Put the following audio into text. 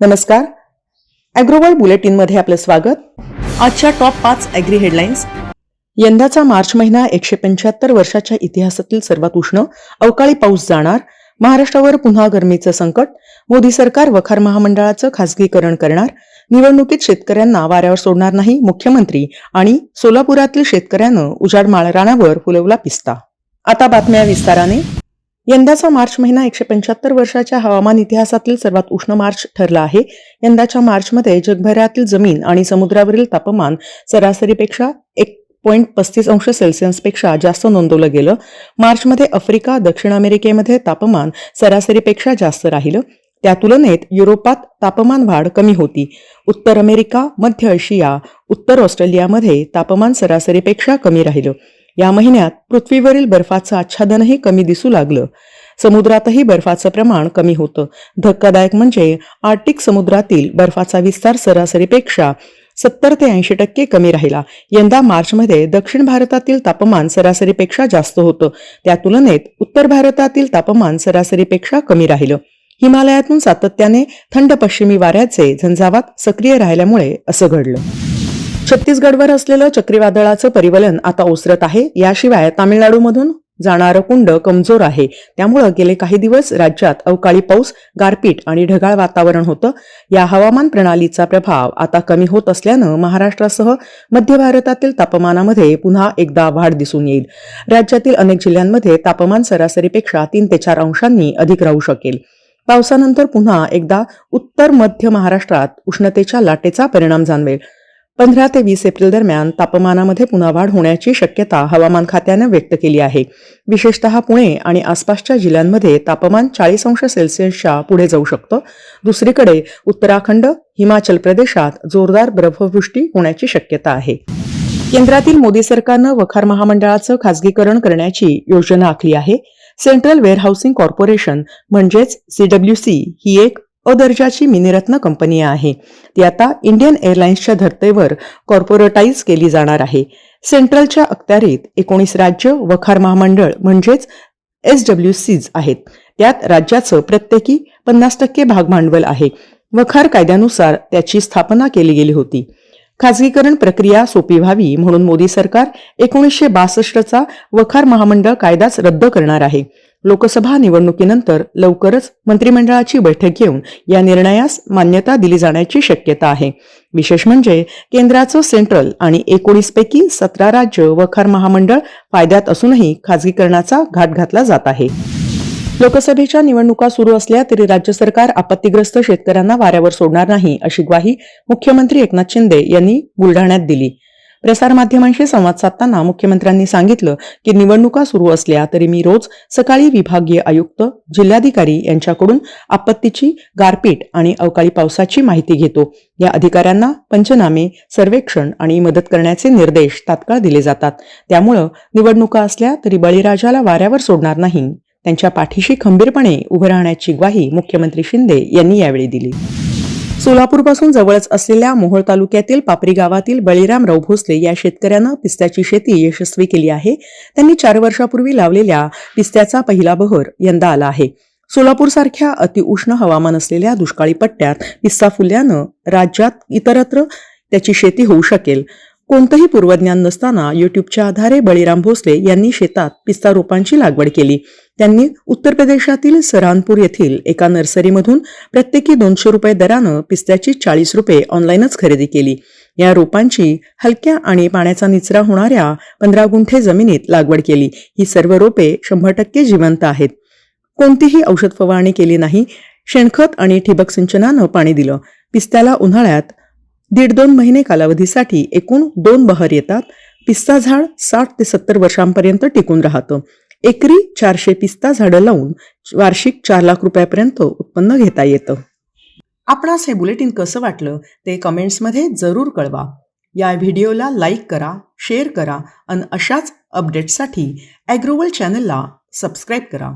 नमस्कार. बुलेटिन बुलेटिनमध्ये आपलं स्वागत. आजच्या टॉप पाच ॲग्री हेडलाईन्स. यंदाचा मार्च महिना एकशे पंच्याहत्तर वर्षाच्या इतिहासातील सर्वात उष्ण अवकाळी पाऊस जाणार महाराष्ट्रावर पुन्हा गरमीचं संकट मोदी सरकार वखार महामंडळाचं खासगीकरण करणार निवडणुकीत शेतकऱ्यांना वाऱ्यावर सोडणार नाही मुख्यमंत्री आणि सोलापुरातील शेतकऱ्यानं उजाड माळरानावर फुलवला पिस्ता. आता बातम्या विस्ताराने. यंदाचा मार्च महिना एकशे पंच्याहत्तर वर्षाच्या हवामान इतिहासातील सर्वात उष्ण मार्च ठरला आहे. यंदाच्या मार्चमध्ये जगभरातील जमीन आणि समुद्रावरील तापमान सरासरीपेक्षा एक पॉईंट पस्तीस अंश सेल्सिअसपेक्षा जास्त नोंदवलं गेलं. मार्चमध्ये आफ्रिका दक्षिण अमेरिकेमध्ये तापमान सरासरीपेक्षा जास्त राहिलं. त्या तुलनेत युरोपात तापमान वाढ कमी होती. उत्तर अमेरिका मध्य आशिया उत्तर ऑस्ट्रेलियामध्ये तापमान सरासरीपेक्षा कमी राहिलं. या महिन्यात पृथ्वीवरील बर्फाचं आच्छादनही कमी दिसू लागलं. समुद्रातही बर्फाचं प्रमाण कमी होतं. धक्कादायक म्हणजे आर्टिक समुद्रातील बर्फाचा विस्तार सरासरीपेक्षा सत्तर ते ऐंशी टक्के कमी राहिला. यंदा मार्चमध्ये दक्षिण भारतातील तापमान सरासरीपेक्षा जास्त होतं. त्या तुलनेत उत्तर भारतातील तापमान सरासरीपेक्षा कमी राहिलं. हिमालयातून सातत्याने थंड पश्चिमी वाऱ्याचे झंझावात सक्रिय राहिल्यामुळे असं घडलं. छत्तीसगडवर असलेलं चक्रीवादळाचं परिवलन आता ओसरत आहे. याशिवाय तामिळनाडूमधून जाणारं कुंड कमजोर आहे. त्यामुळं गेले काही दिवस राज्यात अवकाळी पाऊस गारपीट आणि ढगाळ वातावरण होतं. या हवामान प्रणालीचा प्रभाव आता कमी होत असल्यानं महाराष्ट्रासह मध्य भारतातील तापमानामध्ये पुन्हा एकदा वाढ दिसून येईल. राज्यातील अनेक जिल्ह्यांमध्ये तापमान सरासरीपेक्षा तीन ते चार अंशांनी अधिक राहू शकेल. पावसानंतर पुन्हा एकदा उत्तर मध्य महाराष्ट्रात उष्णतेच्या लाटेचा परिणाम जाणवेल. पंधरा ते वीस एप्रिल दरम्यान तापमानामध्ये पुन्हा वाढ होण्याची शक्यता हवामान खात्यानं व्यक्त केली आहे. विशेषतः पुणे आणि आसपासच्या जिल्ह्यांमध्ये तापमान चाळीस अंश सेल्सिअसच्या पुढे जाऊ शकतं. दुसरीकडे उत्तराखंड हिमाचल प्रदेशात जोरदार बर्फवृष्टी होण्याची शक्यता आहे. केंद्रातील मोदी सरकारनं वखार महामंडळाचं खासगीकरण करण्याची योजना आखली आहे. सेंट्रल वेअरहाऊसिंग कॉर्पोरेशन म्हणजेच सीडब्ल्यूसी ही एक अ दर्जाची मिनिरत्न कंपनी आहे. ती आता इंडियन एअरलाइन्सच्या धर्तेवर कॉर्पोरेटाईज केली जाणार आहे. सेंट्रलच्या अखत्यारीत एकोणीस राज्य वखार महामंडळ म्हणजेच एस डब्ल्यू सीज आहेत. त्यात राज्याचं प्रत्येकी पन्नास टक्के भागभांडवल आहे वखार कायद्यानुसार त्याची स्थापना केली गेली होती. खाजगीकरण प्रक्रिया सोपी व्हावी म्हणून मोदी सरकार एकोणीसशे बासष्टचा वखार महामंडळ कायदाच रद्द करणार आहे. लोकसभा निवडणुकीनंतर लवकरच मंत्रिमंडळाची बैठक घेऊन या निर्णयास मान्यता दिली जाण्याची शक्यता आहे. विशेष म्हणजे केंद्राचं सेंट्रल आणि एकोणीस पैकी सतरा राज्य वखार महामंडळ फायद्यात असूनही खाजगीकरणाचा घाट घातला जात आहे. लोकसभेच्या निवडणुका सुरू असल्या तरी राज्य सरकार आपत्तीग्रस्त शेतकऱ्यांना वाऱ्यावर सोडणार नाही अशी ग्वाही मुख्यमंत्री एकनाथ शिंदे यांनी बुलढाण्यात दिली. प्रसारमाध्यमांशी संवाद साधताना मुख्यमंत्र्यांनी सांगितलं की निवडणुका सुरू असल्या तरी मी रोज सकाळी विभागीय आयुक्त जिल्हाधिकारी यांच्याकडून आपत्तीची गारपीट आणि अवकाळी पावसाची माहिती घेतो. या अधिकाऱ्यांना पंचनामे सर्वेक्षण आणि मदत करण्याचे निर्देश तात्काळ दिले जातात. त्यामुळं निवडणुका असल्या तरी बळीराजाला वाऱ्यावर सोडणार नाही. त्यांच्या पाठीशी खंबीरपणे उभं राहण्याची ग्वाही मुख्यमंत्री शिंदे यांनी यावेळी दिली. सोलापूरपासून जवळच असलेल्या मोहोळ तालुक्यातील पापरी गावातील बळीराम भोसले या शेतकऱ्यानं पिस्त्याची शेती यशस्वी केली आहे. त्यांनी चार वर्षापूर्वी लावलेल्या पिस्त्याचा पहिला बहर यंदा आला आहे. सोलापूर सारख्या अतिउष्ण हवामान असलेल्या दुष्काळी पट्ट्यात पिस्ता फुल्यानं राज्यात इतरत्र त्याची शेती होऊ शकेल. कोणतंही पूर्वज्ञान नसताना युट्यूबच्या आधारे बळीराम भोसले यांनी शेतात पिस्ता रोपांची लागवड केली. त्यांनी उत्तर प्रदेशातील सरानपूर येथील एका नर्सरीमधून प्रत्येकी दोनशे रुपये दरानं पिस्त्याची चाळीस रुपये ऑनलाईनच खरेदी केली. या रोपांची हलक्या आणि पाण्याचा निचरा होणाऱ्या पंधरा गुंठे जमिनीत लागवड केली. ही सर्व रोपे शंभर टक्के जिवंत आहेत. कोणतीही औषध फवारणी केली नाही. शेणखत आणि ठिबक सिंचनानं पाणी दिलं. पिस्त्याला उन्हाळ्यात दीड दोन महिने कालावधीसाठी एकूण दोन बहर येतात. पिस्ता झाड साठ ते सत्तर वर्षांपर्यंत टिकून राहतं. एकरी चारशे पिस्ता झाडं लावून वार्षिक चार लाख रुपयापर्यंत उत्पन्न घेता येतं. आपणास हे बुलेटिन कसं वाटलं ते कमेंट्समध्ये जरूर कळवा. या व्हिडिओला लाईक करा शेअर करा आणि अशाच अपडेट्ससाठी ॲग्रोवल चॅनलला सबस्क्राईब करा.